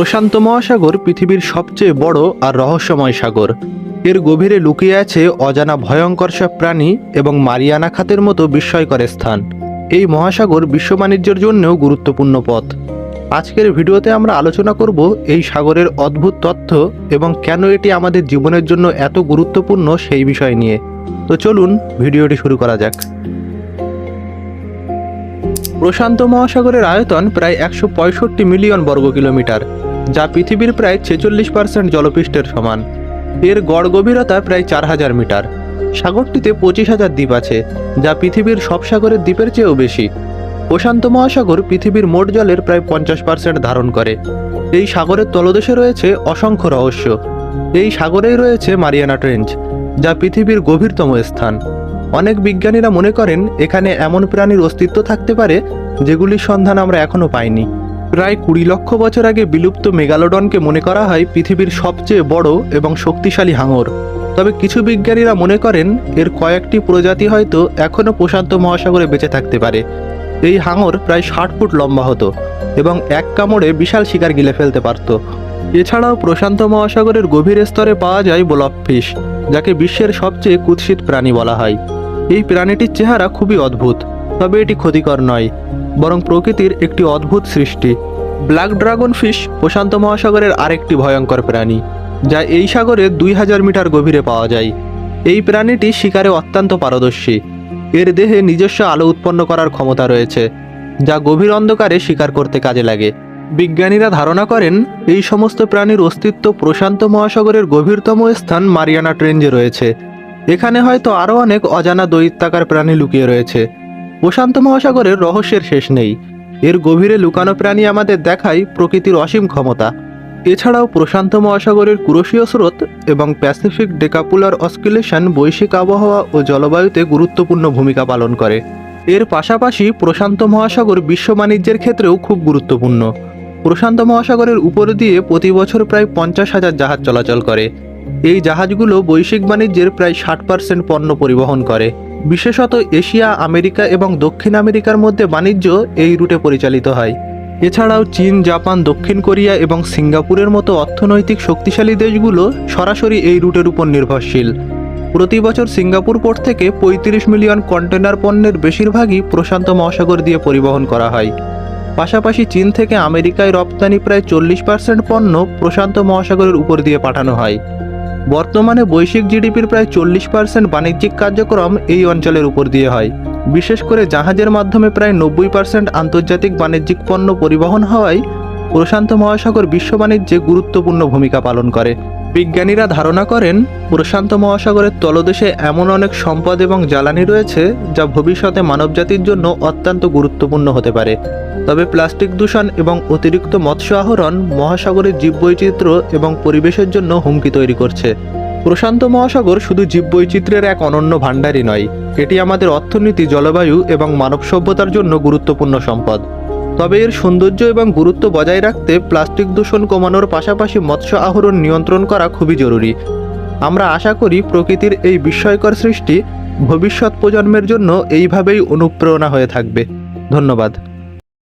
প্রশান্ত মহাসাগর পৃথিবীর সবচেয়ে বড় আর রহস্যময় সাগর। এর গভীরে লুকিয়ে আছে অজানা ভয়ঙ্কর সব প্রাণী এবং মারিয়ানা খাতের মতো বিস্ময়কর স্থান। এই মহাসাগর বিশ্ব বাণিজ্যের জন্যও গুরুত্বপূর্ণ পথ। আজকের ভিডিওতে আমরা আলোচনা করব এই সাগরের অদ্ভুত তথ্য এবং কেন এটি আমাদের জীবনের জন্য এত গুরুত্বপূর্ণ সেই বিষয় নিয়ে। তো চলুন ভিডিওটি শুরু করা যাক। প্রশান্ত মহাসাগরের আয়তন প্রায় একশো পঁয়ষট্টি মিলিয়ন বর্গ কিলোমিটার যা পৃথিবীর প্রায় ছেচল্লিশ পার্সেন্ট জলপৃষ্ঠের সমান। এর গড় গভীরতা প্রায় চার হাজার মিটার। সাগরটিতে পঁচিশ হাজার দ্বীপ আছে, যা পৃথিবীর সব সাগরের দ্বীপের চেয়েও বেশি। প্রশান্ত মহাসাগর পৃথিবীর মোট জলের প্রায় পঞ্চাশ পার্সেন্ট ধারণ করে। এই সাগরের তলদেশে রয়েছে অসংখ্য রহস্য। এই সাগরেই রয়েছে মারিয়ানা ট্রেঞ্চ, যা পৃথিবীর গভীরতম স্থান। অনেক বিজ্ঞানীরা মনে করেন, এখানে এমন প্রাণীর অস্তিত্ব থাকতে পারে, যেগুলির সন্ধান আমরা এখনও পাইনি। প্রায় কুড়ি লক্ষ বছর আগে বিলুপ্ত মেগালোডনকে মনে করা হয় পৃথিবীর সবচেয়ে বড় এবং শক্তিশালী হাঙর। তবে কিছু বিজ্ঞানীরা মনে করেন, এর কয়েকটি প্রজাতি হয়তো এখনও প্রশান্ত মহাসাগরে বেঁচে থাকতে পারে। এই হাঙর প্রায় ষাট ফুট লম্বা হতো এবং এক কামড়ে বিশাল শিকার গিলে ফেলতে পারত। এছাড়াও প্রশান্ত মহাসাগরের গভীর স্তরে পাওয়া যায় ব্লকফিশ যাকে বিশ্বের সবচেয়ে কুৎসিত প্রাণী বলা হয়। এই প্রাণীটির চেহারা খুবই অদ্ভুত। তবে এটি ক্ষতিকর নয়, বরং প্রকৃতির একটি অদ্ভুত সৃষ্টি। ব্ল্যাক ড্রাগন ফিশ প্রশান্ত মহাসাগরের আরেকটি ভয়ঙ্কর প্রাণী, যা এই সাগরে দুই হাজার মিটার গভীরে পাওয়া যায়। এই প্রাণীটি শিকারে অত্যন্ত পারদর্শী। এর দেহে নিজস্ব আলো উৎপন্ন করার ক্ষমতা রয়েছে, যা গভীর অন্ধকারে শিকার করতে কাজে লাগে। বিজ্ঞানীরা ধারণা করেন, এই সমস্ত প্রাণীর অস্তিত্ব প্রশান্ত মহাসাগরের গভীরতম স্থান মারিয়ানা ট্রেঞ্জে রয়েছে। এখানে হয়তো আরও অনেক অজানা দৈত্যাকার প্রাণী লুকিয়ে রয়েছে। প্রশান্ত মহাসাগরের রহস্যের শেষ নেই। এর গভীরে লুকানো প্রাণী আমাদের দেখায় প্রকৃতির অসীম ক্ষমতা। এছাড়াও প্রশান্ত মহাসাগরের কুরসীয় স্রোত এবং প্যাসিফিক ডেকাপুলার অস্কিলেশন বৈশ্বিক আবহাওয়া ও জলবায়ুতে গুরুত্বপূর্ণ ভূমিকা পালন করে। এর পাশাপাশি প্রশান্ত মহাসাগর বিশ্ব বাণিজ্যের ক্ষেত্রেও খুব গুরুত্বপূর্ণ। প্রশান্ত মহাসাগরের উপর দিয়ে প্রতি বছর প্রায় পঞ্চাশ হাজার জাহাজ চলাচল করে। এই জাহাজগুলো বৈশ্বিক বাণিজ্যের প্রায় ষাট পার্সেন্ট পণ্য পরিবহন করে। বিশেষত এশিয়া, আমেরিকা এবং দক্ষিণ আমেরিকার মধ্যে বাণিজ্য এই রুটে পরিচালিত হয়। এছাড়াও চীন, জাপান, দক্ষিণ কোরিয়া এবং সিঙ্গাপুরের মতো অর্থনৈতিক শক্তিশালী দেশগুলো সরাসরি এই রুটের উপর নির্ভরশীল। প্রতি বছর সিঙ্গাপুর পোর্ট থেকে পঁয়ত্রিশ মিলিয়ন কন্টেনার পণ্যের বেশিরভাগই প্রশান্ত মহাসাগর দিয়ে পরিবহন করা হয়। পাশাপাশি চীন থেকে আমেরিকায় রপ্তানি প্রায় চল্লিশ পার্সেন্ট পণ্য প্রশান্ত মহাসাগরের উপর দিয়ে পাঠানো হয়। বর্তমানে বৈশ্বিক জিডিপির প্রায় চল্লিশ পার্সেন্ট বাণিজ্যিক কার্যক্রম এই অঞ্চলের উপর দিয়ে হয়। বিশেষ করে জাহাজের মাধ্যমে প্রায় নব্বই পার্সেন্ট আন্তর্জাতিক বাণিজ্যিক পণ্য পরিবহন হওয়ায় প্রশান্ত মহাসাগর বিশ্ব বাণিজ্যে গুরুত্বপূর্ণ ভূমিকা পালন করে। বিজ্ঞানীরা ধারণা করেন, প্রশান্ত মহাসাগরের তলদেশে এমন অনেক সম্পদ এবং জ্বালানি রয়েছে যা ভবিষ্যতে মানবজাতির জন্য অত্যন্ত গুরুত্বপূর্ণ হতে পারে। তবে প্লাস্টিক দূষণ এবং অতিরিক্ত মৎস্য আহরণ মহাসাগরের জীববৈচিত্র্য এবং পরিবেশের জন্য হুমকি তৈরি করছে। প্রশান্ত মহাসাগর শুধু জীববৈচিত্র্যের এক অনন্য ভাণ্ডারই নয়, এটি আমাদের অর্থনীতি, জলবায়ু এবং মানব সভ্যতার জন্য গুরুত্বপূর্ণ সম্পদ। তবে এর সৌন্দর্য এবং গুরুত্ব বজায় রাখতে প্লাস্টিক দূষণ কমানোর পাশাপাশি মৎস্য আহরণ নিয়ন্ত্রণ করা খুবই জরুরি। আমরা আশা করি প্রকৃতির এই বিস্ময়কর সৃষ্টি ভবিষ্যৎ প্রজন্মের জন্য এইভাবেই অনুপ্রেরণা হয়ে থাকবে। ধন্যবাদ।